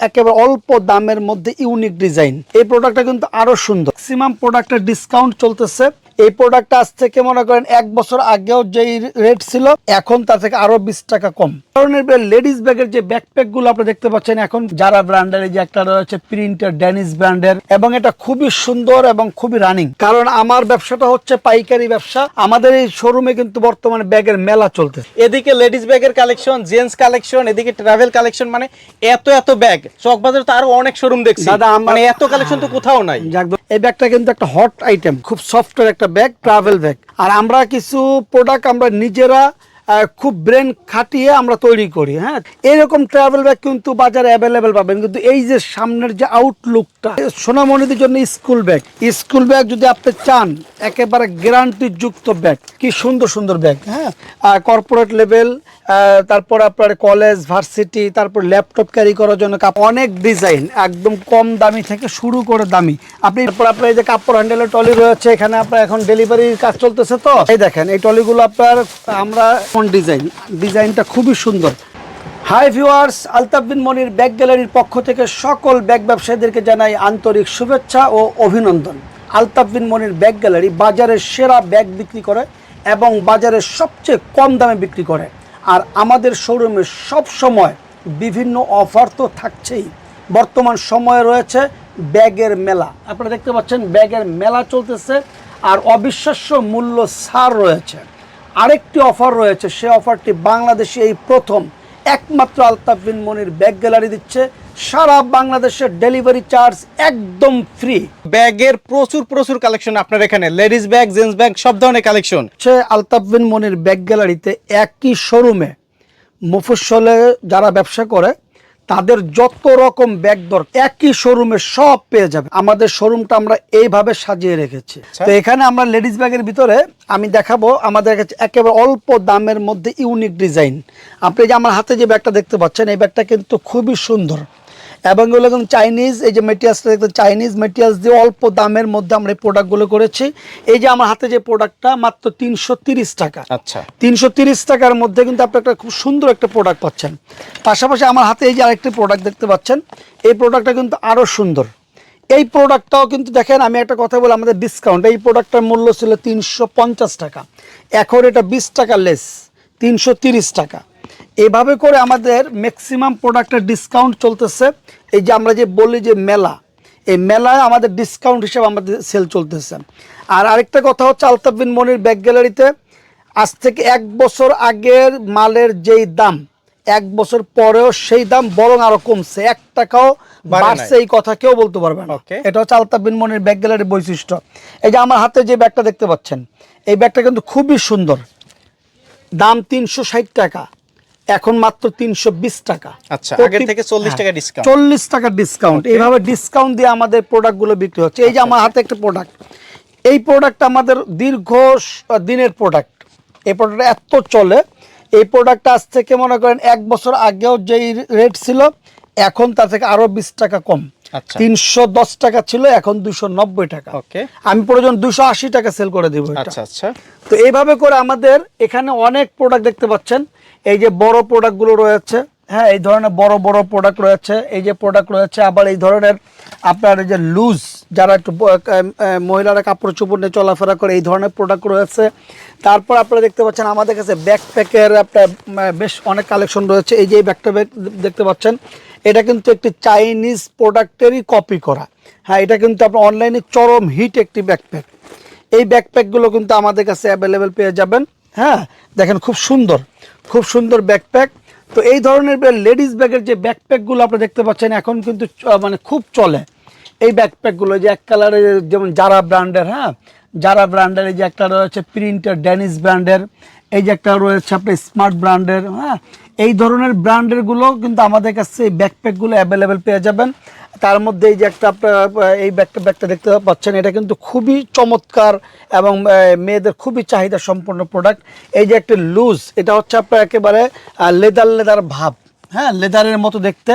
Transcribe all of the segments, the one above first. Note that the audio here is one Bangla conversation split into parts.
একেবারে অল্প দামের মধ্যে ইউনিক ডিজাইন। এই প্রোডাক্টটা কিন্তু আরও সুন্দর। ম্যাক্সিমাম প্রোডাক্টের ডিসকাউন্ট চলতেছে এই প্রোডাক্ট আজ থেকে মনে করেন এক বছর আগেও যেই রেট ছিল এখন তার থেকে আরও বিশ টাকা কম। কারণের লেডিস ব্যাগের যে ব্যাকপ্যাকগুলো আপনি দেখতে পাচ্ছেন এখন যারা ব্র্যান্ডের এই যে একটা রয়েছে প্রিন্টার ড্যানিস ব্র্যান্ডের এবং এটা খুবই সুন্দর এবং খুবই রানিং কারণ আমার ব্যবসাটা হচ্ছে পাইকারি ব্যবসা আমাদের এই শোরুমে কিন্তু বর্তমানে ব্যাগের মেলা চলতেছে। এদিকে লেডিস ব্যাগের কালেকশন জেন্টস কালেকশন এদিকে ট্রাভেল কালেকশন মানে এত এত ব্যাগ চকবাজারে তো আরও অনেক শোরুম দেখছি। দাদা, মানে এত কালেকশন তো কোথাও নাই। এই ব্যাগটা কিন্তু একটা হট আইটেম খুব সফটের একটা ব্যাগ ট্রাভেল ব্যাগ আর আমরা কিছু প্রোডাক্ট আমরা নিজেরা খুব ব্রেন খাটিয়ে আমরা তৈরি করি হ্যাঁ? এরকম ট্রাভেল ব্যাগ কিন্তু বাজারে অ্যাভেলেবেল পাবেন। কিন্তু এই যে সামনের যে আউটলুকটা সোনামণিদের জন্য স্কুল ব্যাগ স্কুল ব্যাগ যদি আপনি চান, একেবারে গ্যারান্টি যুক্ত ব্যাগ কি সুন্দর সুন্দর ব্যাগ হ্যাঁ? কর্পোরেট লেভেল তারপর আপনার কলেজ ভার্সিটি তারপর ল্যাপটপ ক্যারি করার জন্য কাপ- অনেক ডিজাইন একদম কম দামি থেকে শুরু করে দামি। আপনি তারপর আপনার এই যে কাপড় হ্যান্ডেলের টলি রয়েছে, এখানে আপনার এখন ডেলিভারির কাজ চলতেছে তো। এই দেখেন, এই টলিগুলো আপনার, আমরা কোন ডিজাইন ডিজাইনটা খুবই সুন্দর। Hi viewers Altaf bin Monir bag গ্যালারির পক্ষ থেকে সকল ব্যাগ ব্যবসায়ীদেরকে জানাই আন্তরিক শুভেচ্ছা ও অভিনন্দন। আলতাফ বিন মনির ব্যাগ গ্যালারি বাজারের সেরা ব্যাগ বিক্রি করে এবং বাজারের সবচেয়ে কম দামে বিক্রি করে। আর আমাদের শোরুমে সব সময় বিভিন্ন অফার তো থাকছেই। বর্তমান সময়ে রয়েছে ব্যাগের মেলা। আপনারা দেখতে পাচ্ছেন ব্যাগের মেলা চলতেছে আর অবিশ্বাস্য মূল্য সার রয়েছে। আরেকটি অফার রয়েছে, সে অফারটি বাংলাদেশে এই প্রথম। একমাত্র আলতাফিন মনির ব্যাগ গ্যালারি দিচ্ছে। সারা বাংলাদেশের ডেলিভারি চার্জ একদম ফ্রি। ব্যাগের প্রচুর প্রচুর কালেকশন আপনার এখানে। লেডিস ব্যাগ জেন্টস ব্যাগ সব ধরনের কালেকশন। সে আলতাফ বিন মনির ব্যাগ গ্যালারিতে একই শোরুমে মফস্বলে যারা ব্যবসা করে তাদের যত রকম ব্যাগ দরকার একই শোরুমে সব পেয়ে যাবে। আমাদের শোরুমটা আমরা এইভাবে সাজিয়ে রেখেছি। তো এখানে আমরা লেডিস ব্যাগের ভিতরে আমি দেখাবো আমাদের কাছে একেবারে অল্প দামের মধ্যে ইউনিক ডিজাইন। আপনি যে আমার হাতে যে ব্যাগটা দেখতে পাচ্ছেন এই ব্যাগটা কিন্তু খুবই সুন্দর। এবং এগুলো কিন্তু চাইনিজ এই যে মেটেরিয়ালসটা দেখতে চাইনিজ মেটেরিয়ালস দিয়ে অল্প দামের মধ্যে আমরা এই প্রোডাক্টগুলো করেছি। এই যে আমার হাতে যে প্রোডাক্টটা মাত্র তিনশো তিরিশ টাকা। আচ্ছা। তিনশো তিরিশ টাকার মধ্যে কিন্তু আপনি একটা খুব সুন্দর একটা প্রোডাক্ট পাচ্ছেন। পাশাপাশি আমার হাতে এই যে আরেকটি প্রোডাক্ট দেখতে পাচ্ছেন এই প্রোডাক্টটা কিন্তু আরও সুন্দর। এই প্রোডাক্টটাও কিন্তু দেখেন আমি একটা কথা বলি আমাদের ডিসকাউন্ট এই প্রোডাক্টটার মূল্য ছিল তিনশো পঞ্চাশ টাকা। এখন এটা বিশ টাকা লেস তিনশো তিরিশ টাকা। এভাবে করে আমাদের ম্যাক্সিমাম প্রোডাক্টের ডিসকাউন্ট চলতেছে। এই যে আমরা যে বলি যে মেলা এই মেলায় আমাদের ডিসকাউন্ট হিসেবে আমাদের সেল চলতেছে। আর আরেকটা কথা হচ্ছে আলতাফ বিন মনির ব্যাগ গ্যালারিতে আজ থেকে এক বছর আগের মালের যেই দাম এক বছর পরেও সেই দাম বরং আরও কমছে। এক টাকাও বাড়ছে এই কথা কেউ বলতে পারবে না. এটা হচ্ছে আলতাফ বিন মনির ব্যাগ গ্যালারির বৈশিষ্ট্য। এই যে আমার হাতে যে ব্যাগটা দেখতে পাচ্ছেন এই ব্যাগটা কিন্তু খুবই সুন্দর। দাম তিনশো ষাট টাকা। এখন মাত্র তিনশো বিশ টাকা। আচ্ছা, থেকে 40 টাকা ডিসকাউন্ট চল্লিশ টাকা ডিসকাউন্ট এইভাবে ডিসকাউন্ট দিয়ে আমাদের প্রোডাক্টগুলো বিক্রি হচ্ছে। এই যে আমার হাতে একটা প্রোডাক্ট এই প্রোডাক্ট আমাদের দীর্ঘ দিনের প্রোডাক্ট এই প্রোডাক্ট এত চলে। এই প্রোডাক্টটা আজ থেকে মনে করেন এক বছর আগেও যেই রেট ছিল এখন তার থেকে আরও বিশ টাকা কম। তিনশো দশ টাকা ছিল এখন দুশো নব্বই টাকা। ওকে। আমি প্রয়োজন দুশো আশি টাকা সেল করে দিব আচ্ছা আচ্ছা। তো এইভাবে করে আমাদের এখানে অনেক প্রোডাক্ট দেখতে পাচ্ছেন। এই যে বড় প্রোডাক্টগুলো রয়েছে হ্যাঁ এই ধরনের বড় বড় প্রোডাক্ট রয়েছে এই যে প্রোডাক্ট রয়েছে আবার এই ধরনের আপনার এই যে লুজ যারা একটু মহিলারা কাপড় চোপড় নিয়ে চলাফেরা করে এই ধরনের প্রোডাক্ট রয়েছে। তারপর আপনারা দেখতে পাচ্ছেন আমাদের কাছে ব্যাকপ্যাকের আপনার বেশ অনেক কালেকশন রয়েছে। এই যে ব্যাগটা ব্যাগ দেখতে পাচ্ছেন এটা কিন্তু একটি চাইনিজ প্রোডাক্টেরই কপি করা। হ্যাঁ এটা কিন্তু আপনার অনলাইনে চরম হিট একটি ব্যাকপ্যাক এই ব্যাকপ্যাকগুলো কিন্তু আমাদের কাছে অ্যাভেলেবেল পেয়ে যাবেন। হ্যাঁ দেখেন খুব সুন্দর খুব সুন্দর ব্যাকপ্যাক তো এই ধরনের লেডিস ব্যাগের যে ব্যাকপ্যাকগুলো আপনি দেখতে পাচ্ছেন, এখন কিন্তু মানে খুব চলে। এই ব্যাকপ্যাকগুলো যে এক কালারের যেমন যারা ব্র্যান্ডের হ্যাঁ? যারা ব্র্যান্ডের এই যে একটা রয়েছে প্রিন্টার ড্যানিস ব্র্যান্ডের এই যে একটা রয়েছে আপনার স্মার্ট ব্র্যান্ডের হ্যাঁ? এই ধরনের ব্র্যান্ডেরগুলো কিন্তু আমাদের কাছে এই ব্যাকপ্যাকগুলো অ্যাভেলেবেল পেয়ে যাবেন। তার মধ্যে এই যে একটা আপনার এই ব্যাগটা ব্যাগটা দেখতে পাচ্ছেন, এটা কিন্তু খুবই চমৎকার এবং মেয়েদের খুবই চাহিদা সম্পন্ন প্রোডাক্ট এই যে একটা লুজ এটা হচ্ছে আপনার একেবারে লেদার লেদার ভাব। হ্যাঁ লেদারের মতো দেখতে।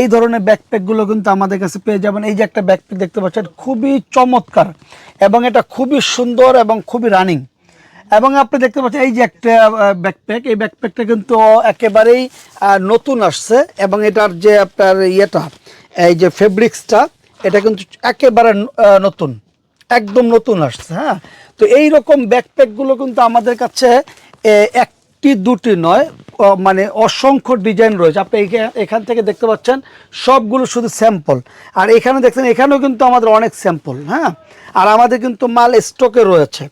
এই ধরনের ব্যাকপ্যাকগুলো কিন্তু আমাদের কাছে পেয়ে যাবেন। এই যে একটা ব্যাকপ্যাক দেখতে পাচ্ছেন, খুবই চমৎকার এবং এটা খুবই সুন্দর এবং খুবই রানিং এবং আপনি দেখতে পাচ্ছেন, এই যে একটা ব্যাকপ্যাক এই ব্যাকপ্যাকটা কিন্তু একেবারেই নতুন আসছে এবং এটার যে আপনার ইয়েটা, এই যে ফেব্রিক্সটা এটা কিন্তু একেবারে নতুন, একদম নতুন আসছে হ্যাঁ? তো এই রকম ব্যাকপ্যাকগুলো কিন্তু আমাদের কাছে একটি, দুটি নয় মানে অসংখ্য ডিজাইন রয়েছে। আপনি এখান থেকে দেখতে পাচ্ছেন, সবগুলো শুধু স্যাম্পল আর এখানে দেখছেন, এখানেও কিন্তু আমাদের অনেক স্যাম্পল হ্যাঁ? আর আমাদের কিন্তু মাল স্টকে রয়েছে।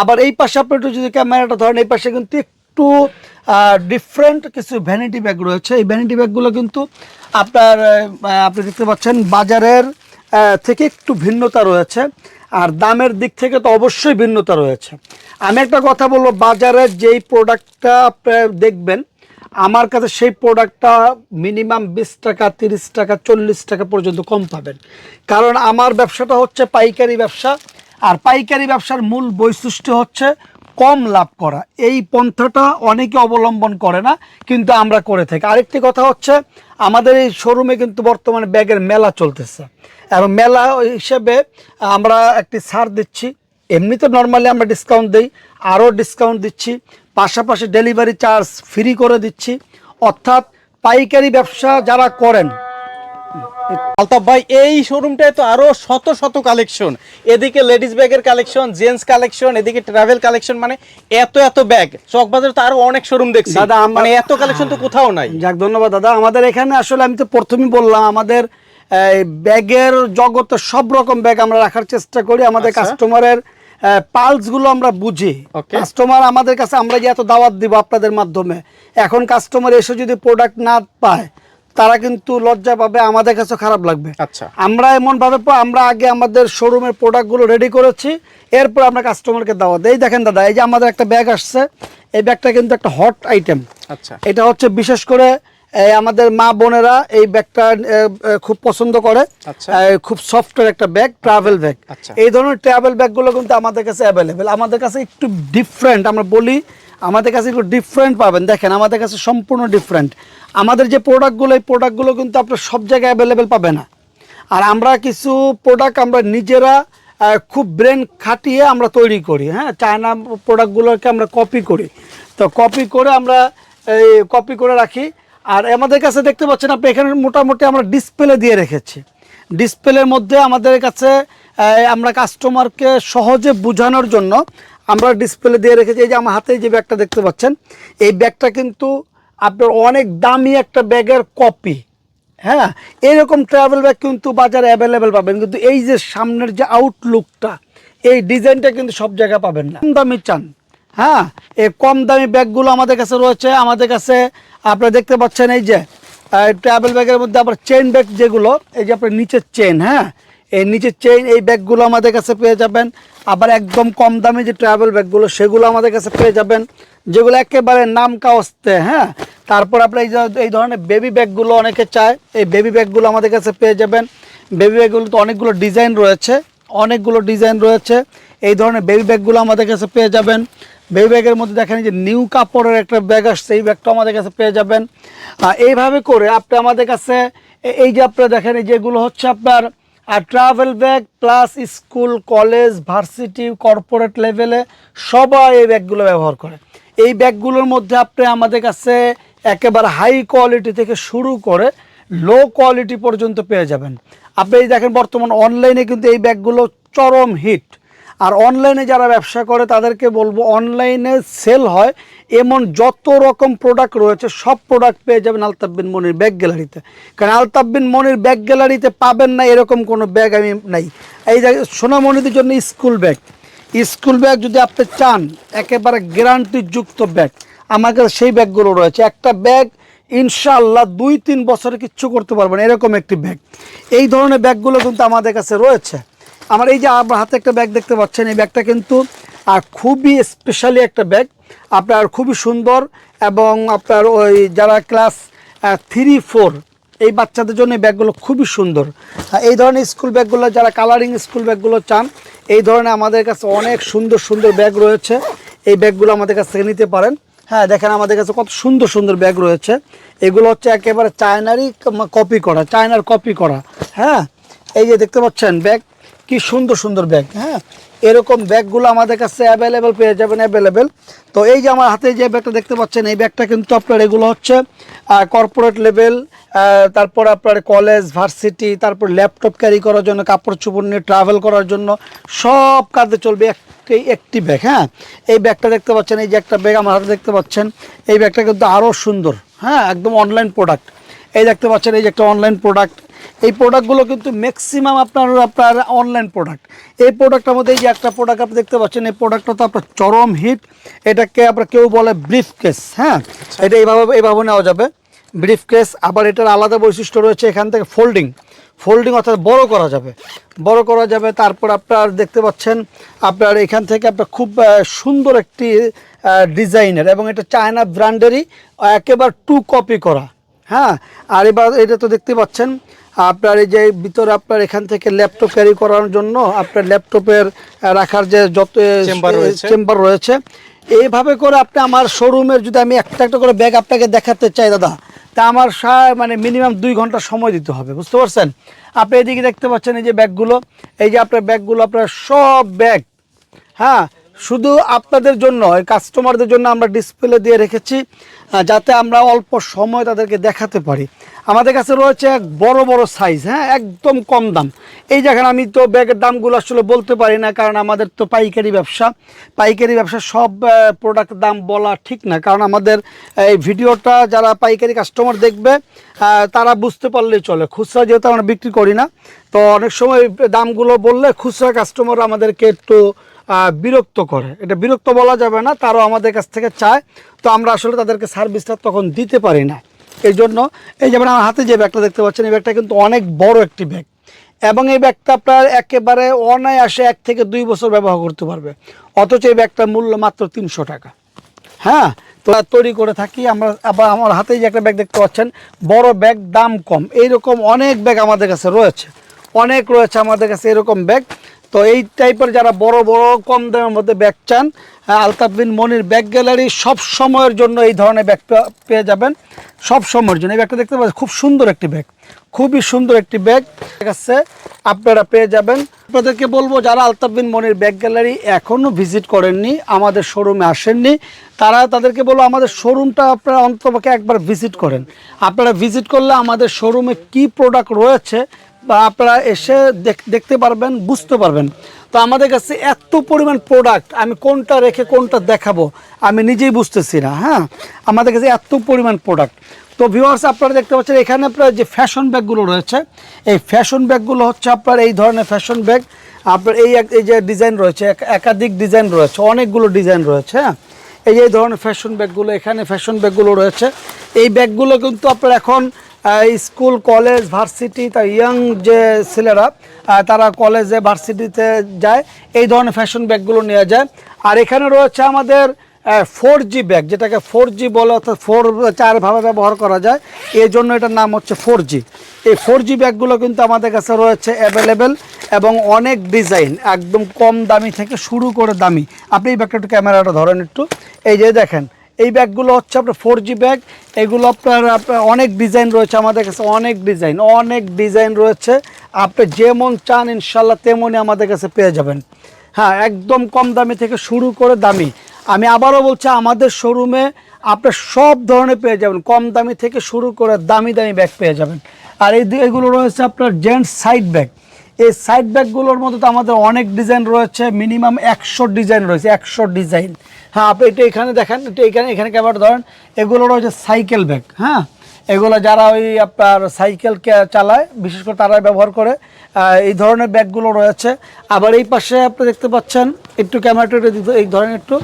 আবার এই পাশে আপনি একটু যদি ক্যামেরাটা ধরেন, এই পাশে কিন্তু একটু ডিফারেন্ট কিছু ভ্যানিটি ব্যাগ রয়েছে। এই ভ্যানিটি ব্যাগগুলো কিন্তু আপনার আপনি দেখতে পাচ্ছেন বাজারের থেকে একটু ভিন্নতা রয়েছে। আর দামের দিক থেকে তো অবশ্যই ভিন্নতা রয়েছে। আমি একটা কথা বলব, বাজারের যেই প্রোডাক্টটা আপনার দেখবেন আমার কাছে সেই প্রোডাক্টটা মিনিমাম বিশ টাকা, তিরিশ টাকা, চল্লিশ টাকা পর্যন্ত কম পাবেন। কারণ আমার ব্যবসাটা হচ্ছে পাইকারি ব্যবসা, আর পাইকারি ব্যবসার মূল বৈশিষ্ট্য হচ্ছে কম লাভ করা। এই পন্থাটা অনেকে অবলম্বন করে না, কিন্তু আমরা করে থাকি। আরেকটি কথা হচ্ছে, আমাদের এই শোরুমে কিন্তু বর্তমানে ব্যাগের মেলা চলতেছে। এবং মেলা হিসেবে আমরা একটি ছাড় দিচ্ছি। এমনি তো নর্মালি আমরা ডিসকাউন্ট দিই আরও ডিসকাউন্ট দিচ্ছি পাশাপাশি ডেলিভারি চার্জ ফ্রি করে দিচ্ছি। অর্থাৎ পাইকারি ব্যবসা যারা করেন আলতাফ ভাই এই শোরুমটায় তো আরও শত শত কালেকশন এদিকে লেডিস ব্যাগের কালেকশন জেন্টস কালেকশন এদিকে ট্রাভেল কালেকশন মানে এত এত ব্যাগ চকবাজারে তো আরও অনেক শোরুম দেখছি। দাদা, মানে এত কালেকশন তো কোথাও নাই। যাক ধন্যবাদ দাদা। আমাদের এখানে আসলে আমি তো প্রথমেই বললাম আমাদের ব্যাগের জগতে সব রকম ব্যাগ আমরা রাখার চেষ্টা করি। আমাদের আচ্ছা। কাস্টমারের পালসগুলো আমরা বুঝি। কাস্টমার আমাদের কাছে আমরা যে এত দাওয়াত দিব আপনাদের মাধ্যমে এখন কাস্টমার এসে যদি প্রোডাক্ট না পায় তারা কিন্তু লজ্জা পাবে আমাদের কাছে খারাপ লাগবে। আচ্ছা। আমরা এমন ভাবে আমরা আগে আমাদের শোরুমের প্রোডাক্টগুলো রেডি করেছি এরপর আমরা কাস্টমারকে দাওয়াত দিই। এই দেখেন দাদা এই যে আমাদের একটা ব্যাগ আসছে এই ব্যাগটা কিন্তু একটা হট আইটেম আচ্ছা। এটা হচ্ছে বিশেষ করে আমাদের মা বোনেরা এই ব্যাগটা খুব পছন্দ করে। আচ্ছা। খুব সফটের একটা ব্যাগ ট্রাভেল ব্যাগ আচ্ছা। এই ধরনের ট্রাভেল ব্যাগগুলো কিন্তু আমাদের কাছে অ্যাভেলেবেল আমাদের কাছে একটু ডিফারেন্ট আমরা বলি আমাদের কাছে একটু ডিফারেন্ট পাবেন। দেখেন আমাদের কাছে সম্পূর্ণ ডিফারেন্ট আমাদের যে প্রোডাক্টগুলো এই প্রোডাক্টগুলো কিন্তু আপনার সব জায়গায় অ্যাভেলেবেল পাবে না। আর আমরা কিছু প্রোডাক্ট আমরা নিজেরা খুব ব্রেন খাটিয়ে আমরা তৈরি করি। হ্যাঁ চায়না প্রোডাক্টগুলোকে আমরা কপি করি। তো কপি করে আমরা এই কপি করে রাখি। আর আমাদের কাছে দেখতে পাচ্ছেন আপনি, এখানে মোটামুটি আমরা ডিসপ্লে দিয়ে রেখেছি। ডিসপ্লের মধ্যে আমাদের কাছে আমরা কাস্টমারকে সহজে বোঝানোর জন্য আমরা ডিসপ্লে দিয়ে রেখেছি। এই যে আমার হাতে যে ব্যাগটা দেখতে পাচ্ছেন, এই ব্যাগটা কিন্তু আপনার অনেক দামি একটা ব্যাগের কপি। হ্যাঁ এরকম ট্রাভেল ব্যাগ কিন্তু বাজারে অ্যাভেলেবেল পাবেন, কিন্তু এই যে সামনের যে আউটলুকটা এই ডিজাইনটা কিন্তু সব জায়গায় পাবেন না। দামি চান। হ্যাঁ এই কম দামি ব্যাগগুলো আমাদের কাছে রয়েছে। আমাদের কাছে আপনারা দেখতে পাচ্ছেন এই যে ট্রাভেল ব্যাগের মধ্যে আবার চেইন ব্যাগ যেগুলো, এই যে আপনার নিচের চেন হ্যাঁ? এই নিচের চেইন এই ব্যাগগুলো আমাদের কাছে পেয়ে যাবেন। আবার একদম কম দামি যে ট্রাভেল ব্যাগগুলো সেগুলো আমাদের কাছে পেয়ে যাবেন। যেগুলো একেবারে নাম কাওয়াস্তে হ্যাঁ? তারপর আপনার এই এই ধরনের বেবি ব্যাগগুলো অনেকে চায়, এই বেবি ব্যাগগুলো আমাদের কাছে পেয়ে যাবেন। বেবি ব্যাগগুলো তো অনেকগুলো ডিজাইন রয়েছে, অনেকগুলো ডিজাইন রয়েছে। এই ধরনের বেবি ব্যাগগুলো আমাদের কাছে পেয়ে যাবেন। বেবি ব্যাগের মধ্যে দেখেন যে নিউ কাপড়ের একটা ব্যাগ আসছে, এই ব্যাগটা আমাদের কাছে পেয়ে যাবেন। এইভাবে করে আপনি আমাদের কাছে এই যে আপনারা দেখেন, এই যেগুলো হচ্ছে আপনার, আর travel bag plus school college varsity corporate লেভেলে সবাই এই ব্যাগগুলো ব্যবহার করে। এই ব্যাগগুলোর মধ্যে আপনি আমাদের কাছে একেবারে হাই কোয়ালিটি থেকে শুরু করে লো কোয়ালিটি পর্যন্ত পেয়ে যাবেন। আপনি এই দেখেন বর্তমান অনলাইনে কিন্তু এই ব্যাগগুলো চরম হিট আর অনলাইনে যারা ব্যবসা করে, তাদেরকে বলব অনলাইনে সেল হয়। এমন যত রকম প্রোডাক্ট রয়েছে, সব প্রোডাক্ট পেয়ে যাবেন আলতাফ বিন মনির ব্যাগ গ্যালারিতে কারণ আলতাফ বিন মনির ব্যাগ গ্যালারিতে পাবেন না এরকম কোনো ব্যাগ আমি নাই। এই সোনামণিদের জন্য স্কুল ব্যাগ স্কুল ব্যাগ যদি আপনি চান, একেবারে গ্যারান্টিযুক্ত ব্যাগ আমার কাছে সেই ব্যাগগুলো রয়েছে। একটা ব্যাগ ইনশাল্লাহ দুই তিন বছরে কিচ্ছু করতে পারবেন এরকম একটি ব্যাগ এই ধরনের ব্যাগগুলো কিন্তু আমাদের কাছে রয়েছে। আমার এই যে আমার হাতে একটা ব্যাগ দেখতে পাচ্ছেন এই ব্যাগটা কিন্তু আহ, খুবই স্পেশালি একটা ব্যাগ আপনার খুবই সুন্দর এবং আপনার ওই যারা ক্লাস থ্রি ফোর এই বাচ্চাদের জন্য ব্যাগগুলো খুবই সুন্দর। এই ধরনের স্কুল ব্যাগগুলো যারা কালারিং স্কুল ব্যাগগুলো চান এই ধরনের আমাদের কাছে অনেক সুন্দর সুন্দর ব্যাগ রয়েছে। এই ব্যাগগুলো আমাদের কাছ থেকে নিতে পারেন। হ্যাঁ দেখেন আমাদের কাছে কত সুন্দর সুন্দর ব্যাগ রয়েছে। এগুলো হচ্ছে একেবারে চায়নারই কপি করা চায়নার কপি করা। হ্যাঁ এই যে দেখতে পাচ্ছেন ব্যাগ কি সুন্দর সুন্দর ব্যাগ হ্যাঁ? এরকম ব্যাগগুলো আমাদের কাছে অ্যাভেলেবেল পেয়ে যাবেন অ্যাভেলেবেল তো এই যে আমার হাতে যে ব্যাগটা দেখতে পাচ্ছেন, এই ব্যাগটা কিন্তু আপনার এগুলো হচ্ছে কর্পোরেট লেভেল তারপর আপনার কলেজ ভার্সিটি তারপর ল্যাপটপ ক্যারি করার জন্য, কাপড় চোপড় নিয়ে ট্রাভেল করার জন্য, সব কাজে চলবে একটি একটি ব্যাগ হ্যাঁ? এই ব্যাগটা দেখতে পাচ্ছেন, এই যে একটা ব্যাগ আমার হাতে দেখতে পাচ্ছেন, এই ব্যাগটা কিন্তু আরও সুন্দর হ্যাঁ? একদম অনলাইন প্রোডাক্ট এই দেখতে পাচ্ছেন এই যে একটা অনলাইন প্রোডাক্ট এই প্রোডাক্টগুলো কিন্তু ম্যাক্সিমাম আপনার আপনার অনলাইন প্রোডাক্ট এই প্রোডাক্টটার মধ্যে এই যে একটা প্রোডাক্ট আপনি দেখতে পাচ্ছেন এই প্রোডাক্টটা তো আপনার চরম হিট এটাকে আপনার কেউ বলে ব্রিফ কেস হ্যাঁ এটা এইভাবে এইভাবে নেওয়া যাবে। ব্রিফ কেস আবার এটার আলাদা বৈশিষ্ট্য রয়েছে এখান থেকে ফোল্ডিং ফোল্ডিং অর্থাৎ বড় করা যাবে। বড় করা যাবে তারপর আপনার দেখতে পাচ্ছেন আপনার এখান থেকে আপনার খুব সুন্দর একটি ডিজাইনের এবং এটা চায়না ব্র্যান্ডেরই একেবারে টু কপি করা। হ্যাঁ আর এবার এটা তো দেখতে পাচ্ছেন আপনার এই যে ভিতরে আপনার এখান থেকে ল্যাপটপ ক্যারি করার জন্য আপনার ল্যাপটপের রাখার যে যত চেম্বার রয়েছে। এইভাবে করে আপনি আমার শোরুমের যদি আমি একটা একটা করে ব্যাগ আপনাকে দেখাতে চাই দাদা তা আমার মানে মিনিমাম দুই ঘণ্টা সময় দিতে হবে বুঝতে পারছেন? আপনি এদিকে দেখতে পাচ্ছেন এই যে ব্যাগগুলো এই যে আপনার ব্যাগগুলো আপনার সব ব্যাগ হ্যাঁ শুধু আপনাদের জন্য কাস্টমারদের জন্য আমরা ডিসপ্লে দিয়ে রেখেছি যাতে আমরা অল্প সময় তাদেরকে দেখাতে পারি। আমাদের কাছে রয়েছে এক বড় বড় সাইজ হ্যাঁ একদম কম দাম। এই যেখানে আমি তো ব্যাগের দামগুলো আসলে বলতে পারি না, কারণ আমাদের তো পাইকারি ব্যবসা। পাইকারি ব্যবসা সব প্রোডাক্ট দাম বলা ঠিক না, কারণ আমাদের এই ভিডিওটা যারা পাইকারি কাস্টমার দেখবে তারা বুঝতে পারলেই চলে। খুচরা যেহেতু আমরা বিক্রি করি না, তো অনেক সময় দামগুলো বললে খুচরা কাস্টমার আমাদেরকে একটু বিরক্ত করে। এটা বিরক্ত বলা যাবে না, তারও আমাদের কাছ থেকে চায়। তো আমরা আসলে তাদেরকে সার্ভিসটা তখন দিতে পারি না। এই জন্য এই যেমন আমার হাতে যে ব্যাগটা দেখতে পাচ্ছেন, এই ব্যাগটা কিন্তু অনেক বড় একটি ব্যাগ। এবং এই ব্যাগটা আপনার একেবারে অনায়াসে এক থেকে দুই বছর ব্যবহার করতে পারবে। অথচ এই ব্যাগটার মূল্য মাত্র তিনশো টাকা। হ্যাঁ তো তৈরি করে থাকি। আমরা আবার আমার হাতেই যে একটা ব্যাগ দেখতে পাচ্ছেন, বড় ব্যাগ, দাম কম। এইরকম অনেক ব্যাগ আমাদের কাছে রয়েছে। অনেক রয়েছে আমাদের কাছে এরকম ব্যাগ। তো এই টাইপের যারা বড় বড় কম দামের মধ্যে ব্যাগ চান আহ, আলতাফ বিন মনির ব্যাগ গ্যালারি সব সময়ের জন্য এই ধরনের ব্যাগ পেয়ে যাবেন। সব সময়ের জন্য। এই ব্যাগটা দেখতে পাচ্ছেন খুব সুন্দর একটি ব্যাগ খুবই সুন্দর একটি ব্যাগ কাছে আপনারা পেয়ে যাবেন। আপনাদেরকে বলব যারা আলতাফ বিন মনির ব্যাগ গ্যালারি এখনও ভিজিট করেননি আমাদের শোরুমে আসেননি তারা তাদেরকে বলব আমাদের শোরুমটা আপনারা অন্তপক্ষে একবার ভিজিট করেন। আপনারা ভিজিট করলে আমাদের শোরুমে কি প্রোডাক্ট রয়েছে বা আপনারা এসে দেখ- দেখতে পারবেন, বুঝতে পারবেন। তো আমাদের কাছে এত পরিমাণ প্রোডাক্ট আমি কোনটা রেখে কোনটা দেখাবো, আমি নিজেই বুঝতেছি না হ্যাঁ? আমাদের কাছে এত পরিমাণ প্রোডাক্ট তো ভিউয়ার্স আপনারা দেখতে পাচ্ছেন, এখানে আপনার যে ফ্যাশন ব্যাগগুলো রয়েছে, এই ফ্যাশন ব্যাগগুলো হচ্ছে আপনার এই ধরনের ফ্যাশন ব্যাগ আপনার এই এক- এই যে ডিজাইন রয়েছে, এক- একাধিক ডিজাইন রয়েছে, অনেকগুলো ডিজাইন রয়েছে হ্যাঁ? এই এই ধরনের ফ্যাশন ব্যাগগুলো এখানে ফ্যাশন ব্যাগগুলো রয়েছে। এই ব্যাগগুলো কিন্তু আপনার এখন স্কুল, কলেজ, ভার্সিটি, তা ইয়াং যে ছেলেরা তারা কলেজে, ভার্সিটিতে যায়, এই ধরনের ফ্যাশন ব্যাগগুলো নিয়ে যায়। আর এখানে রয়েছে আমাদের ফোর জি ব্যাগ যেটাকে ফোর জি বলে অর্থাৎ ফোর চারভাবে ব্যবহার করা যায়। এই জন্য এটার নাম হচ্ছে ফোর জি এই ফোর জি ব্যাগগুলো কিন্তু আমাদের কাছে রয়েছে অ্যাভেলেবেল এবং অনেক ডিজাইন একদম কম দামি থেকে শুরু করে দামি। আপনি এই ব্যাগটা একটু ক্যামেরাটা ধরেন একটু। এই যে দেখেন এই ব্যাগগুলো হচ্ছে আপনার ফোর জি ব্যাগ। এগুলো আপনার আপনার অনেক ডিজাইন রয়েছে আমাদের কাছে, অনেক ডিজাইন অনেক ডিজাইন রয়েছে। আপনি যেমন চান ইনশাল্লাহ তেমনই আমাদের কাছে পেয়ে যাবেন। হ্যাঁ একদম কম দামি থেকে শুরু করে দামি। আমি আবারও বলছি, আমাদের শোরুমে আপনার সব ধরনের পেয়ে যাবেন। কম দামি থেকে শুরু করে দামি দামি ব্যাগ পেয়ে যাবেন। আর এই এগুলো রয়েছে আপনার জেন্টস সাইড ব্যাগ এই সাইড ব্যাগগুলোর মধ্যে তো আমাদের অনেক ডিজাইন রয়েছে মিনিমাম একশো ডিজাইন রয়েছে, একশো ডিজাইন হ্যাঁ আপনি এটা এখানে দেখেন এটা এখানে এখানে ক্যামেরা ধরেন, এগুলো রয়েছে সাইকেল ব্যাগ হ্যাঁ? এগুলো যারা ওই আপনার সাইকেল চালায়, বিশেষ করে তারাই ব্যবহার করে এই ধরনের ব্যাগগুলো রয়েছে। আবার এই পাশে আপনি দেখতে পাচ্ছেন, একটু ক্যামেরাটা এই ধরনের একটু,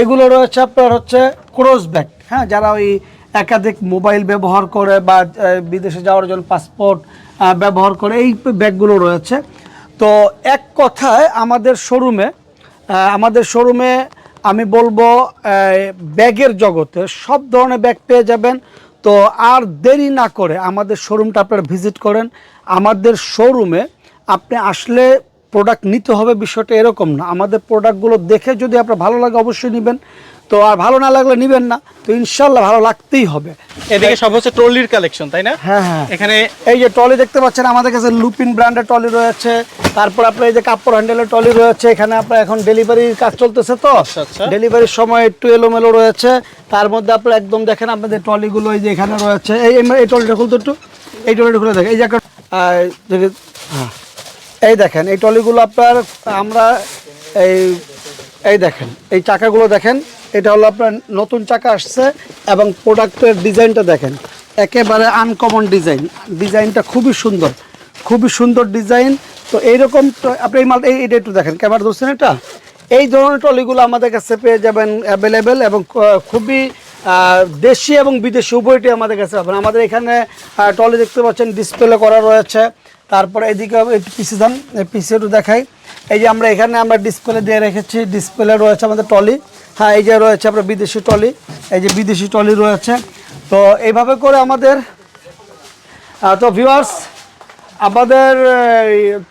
এগুলো রয়েছে আপনার হচ্ছে ক্রস ব্যাগ হ্যাঁ? যারা ওই একাধিক মোবাইল ব্যবহার করে বা বিদেশে যাওয়ার জন্য পাসপোর্ট ব্যবহার করে এই ব্যাগগুলো রয়েছে। তো এক কথায় আমাদের শোরুমে আমাদের শোরুমে আমি বলব ব্যাগের জগতে সব ধরনের ব্যাগ পেয়ে যাবেন। তো আর দেরি না করে আমাদের শোরুমটা আপনারা ভিজিট করেন। আমাদের শোরুমে আপনি আসলে প্রোডাক্ট নিতে হবে বিষয়টা এরকম না। আমাদের প্রোডাক্টগুলো দেখে যদি আপনার ভালো লাগে অবশ্যই নেবেন। তো আর ভালো না লাগলে নেবেন না। তো ইনশাল্লাহ ভালো লাগতেই হবে। এদিকে সব হচ্ছে ট্রলির কালেকশন তাই না? হ্যাঁ হ্যাঁ। এখানে এই যে ট্রলি দেখতে পাচ্ছেন আমাদের কাছে লুপিন ব্র্যান্ডের ট্রলি রয়েছে। তারপর আপনার এই যে কাপড় হ্যান্ডেলের ট্রলি রয়েছে। এখানে আপনার এখন ডেলিভারির কাজ চলতেছে তো। আচ্ছা, আচ্ছা। ডেলিভারির সময় একটু এলোমেলো রয়েছে। তার মধ্যে আপনার একদম দেখেন আপনাদের ট্রলিগুলো এই যে এখানে রয়েছে। এই এই- টলিটা খুলতে একটু। এই টলিটা খুলে দেখেন। এই যে একটা হ্যাঁ। এই দেখেন, এই টলিগুলো আপনার, আমরা এই এই দেখেন, এই চাকাগুলো দেখেন, এটা হলো আপনার নতুন চাকা আসছে এবং প্রোডাক্টের ডিজাইনটা দেখেন, একেবারে আনকমন ডিজাইন, ডিজাইনটা খুবই সুন্দর খুবই সুন্দর ডিজাইন। তো এইরকম আপনি এই মাল, এই, এটা একটু দেখেন, ক্যামেরা ধরছেন এটা? এই ধরনের টলিগুলো আমাদের কাছে পেয়ে যাবেন অ্যাভেলেবেল এবং খুবই দেশি এবং বিদেশি উভয়টি আমাদের কাছে পাবেন। আমাদের এখানে টলি দেখতে পাচ্ছেন ডিসপ্লে করা রয়েছে। তারপরে এদিকে একটু পিছিয়ে যান পিছিয়ে একটু দেখাই। এই যে আমরা এখানে আমরা ডিসপ্লে দিয়ে রেখেছি ডিসপ্লে রয়েছে আমাদের টলি হ্যাঁ এই যে রয়েছে আপনার বিদেশি টলি এই যে বিদেশি টলি রয়েছে। তো এইভাবে করে আমাদের তো ভিউয়ার্স আমাদের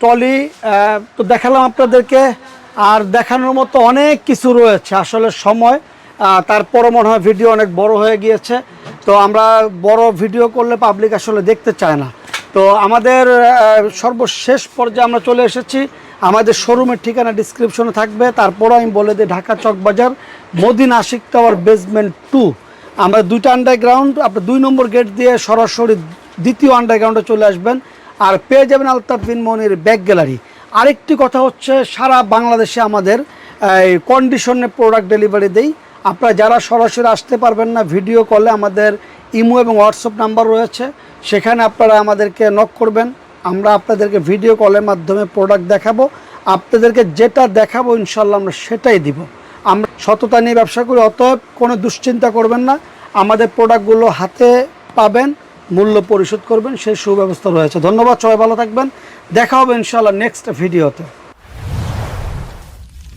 টলি তো দেখালাম আপনাদেরকে। আর দেখানোর মতো অনেক কিছু রয়েছে। আসলে সময় তারপরও মনে হয় ভিডিও অনেক বড় হয়ে গিয়েছে। তো আমরা বড় ভিডিও করলে পাবলিক আসলে দেখতে চায় না। তো আমাদের সর্বশেষ পর্যায়ে আমরা চলে এসেছি। আমাদের শোরুমের ঠিকানা ডিসক্রিপশনে থাকবে। তারপরও আমি বলে দিই, Dhaka Chawkbazar Madin Ashiq tower basement two আমরা দুইটা আন্ডারগ্রাউন্ড আপনার দুই নম্বর গেট দিয়ে সরাসরি দ্বিতীয় আন্ডারগ্রাউন্ডে চলে আসবেন। আর পেয়ে যাবেন আলতাফ বিন মনির ব্যাগ গ্যালারি আরেকটি কথা হচ্ছে, সারা বাংলাদেশে আমাদের কন্ডিশনে প্রোডাক্ট ডেলিভারি দেই। আপনারা যারা সরাসরি আসতে পারবেন না ভিডিও কলে আমাদের ইমো এবং হোয়াটসঅ্যাপ নাম্বার রয়েছে। সেখানে আপনারা আমাদেরকে নক করবেন। আমরা আপনাদেরকে ভিডিও কলের মাধ্যমে প্রোডাক্ট দেখাবো। আপনাদেরকে যেটা দেখাবো ইনশাল্লাহ আমরা সেটাই দিব। আমরা সততা নিয়ে ব্যবসা করি, অতএব কোনো দুশ্চিন্তা করবেন না। আমাদের প্রোডাক্টগুলো হাতে পাবেন, মূল্য পরিশোধ করবেন, সেই সুব্যবস্থা রয়েছে। ধন্যবাদ, সবাই ভালো থাকবেন। দেখা হবে ইনশাল্লাহ নেক্সট ভিডিওতে